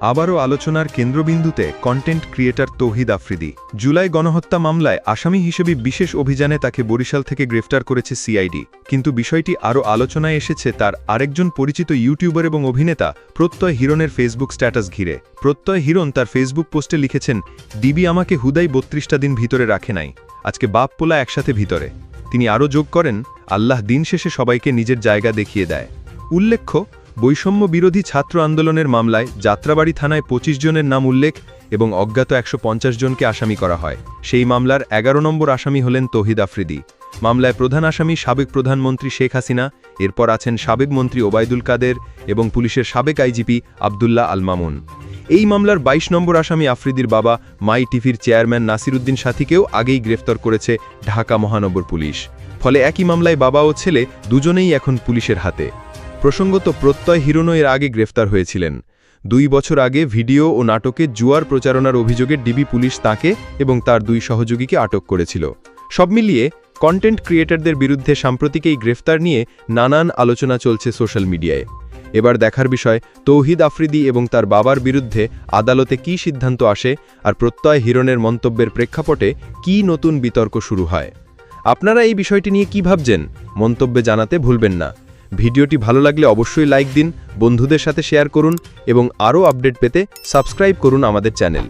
আবারও আলোচনার কেন্দ্রবিন্দুতে content creator Tauhid Afridi. July গণহত্যা মামলায় আসামি হিসেবে বিশেষ অভিযানে তাকে বরিশাল থেকে গ্রেফতার করেছে সিআইডি কিন্তু বিষয়টি আরও আলোচনায় এসেছে তার আরেকজন পরিচিত ইউটিউবার এবং অভিনেতা প্রত্যয় হিরণের ফেসবুক স্ট্যাটাস ঘিরে। প্রত্যয় হিরণ তার ফেসবুক পোস্টে লিখেছেন, ডিবি আমাকে হুদাই বত্রিশটা দিন ভিতরে রাখে নাই। আজকে বাপ পোলা একসাথে ভিতরে। তিনি আরও যোগ করেন, আল্লাহ দিন শেষে সবাইকে নিজের জায়গা দেখিয়ে দেয়। উল্লেখ্য বৈষম্য বিরোধী ছাত্র আন্দোলনের মামলায় যাত্রাবাড়ি থানায় ২৫ জনের নাম উল্লেখ এবং অজ্ঞাত একশো পঞ্চাশ জনকে আসামি করা হয়। সেই মামলার এগারো নম্বর আসামি হলেন তহিদ আফ্রিদি। মামলায় প্রধান আসামি সাবেক প্রধানমন্ত্রী শেখ হাসিনা, এরপর আছেন সাবেক মন্ত্রী ওবায়দুল কাদের এবং পুলিশের সাবেক আইজিপি আবদুল্লাহ আল মামুন। এই মামলার ২২ নম্বর আসামি আফ্রিদির বাবা মাই টিভির চেয়ারম্যান নাসিরুদ্দিন সাথীকেও আগেই গ্রেফতার করেছে ঢাকা মহানগর পুলিশ। ফলে একই মামলায় বাবা ও ছেলে দুজনেই এখন পুলিশের হাতে। প্রসঙ্গত প্রত্যয় হিরোনো এর আগে গ্রেফতার হয়েছিলেন। দুই বছর আগে ভিডিও ও নাটকে জুয়ার প্রচারণার অভিযোগে ডিবি পুলিশ তাকে এবং তার দুই সহযোগীকে আটক করেছিল। সব মিলিয়ে কন্টেন্ট ক্রিয়েটরদের বিরুদ্ধে সাম্প্রতিক এই গ্রেফতার নিয়ে নানান আলোচনা চলছে সোশ্যাল মিডিয়ায়। এবার দেখার বিষয়, তৌহিদ আফ্রিদি এবং তার বাবার বিরুদ্ধে আদালতে কী সিদ্ধান্ত আসে আর প্রত্যয় হিরণের মন্তব্যের প্রেক্ষাপটে কী নতুন বিতর্ক শুরু হয়। আপনারা এই বিষয়টি নিয়ে কি ভাবছেন? মন্তব্যে জানাতে ভুলবেন না। ভিডিওটি ভালো লাগলে অবশ্যই লাইক দিন, বন্ধুদের সাথে শেয়ার করুন এবং আরও আপডেট পেতে সাবস্ক্রাইব করুন আমাদের চ্যানেল।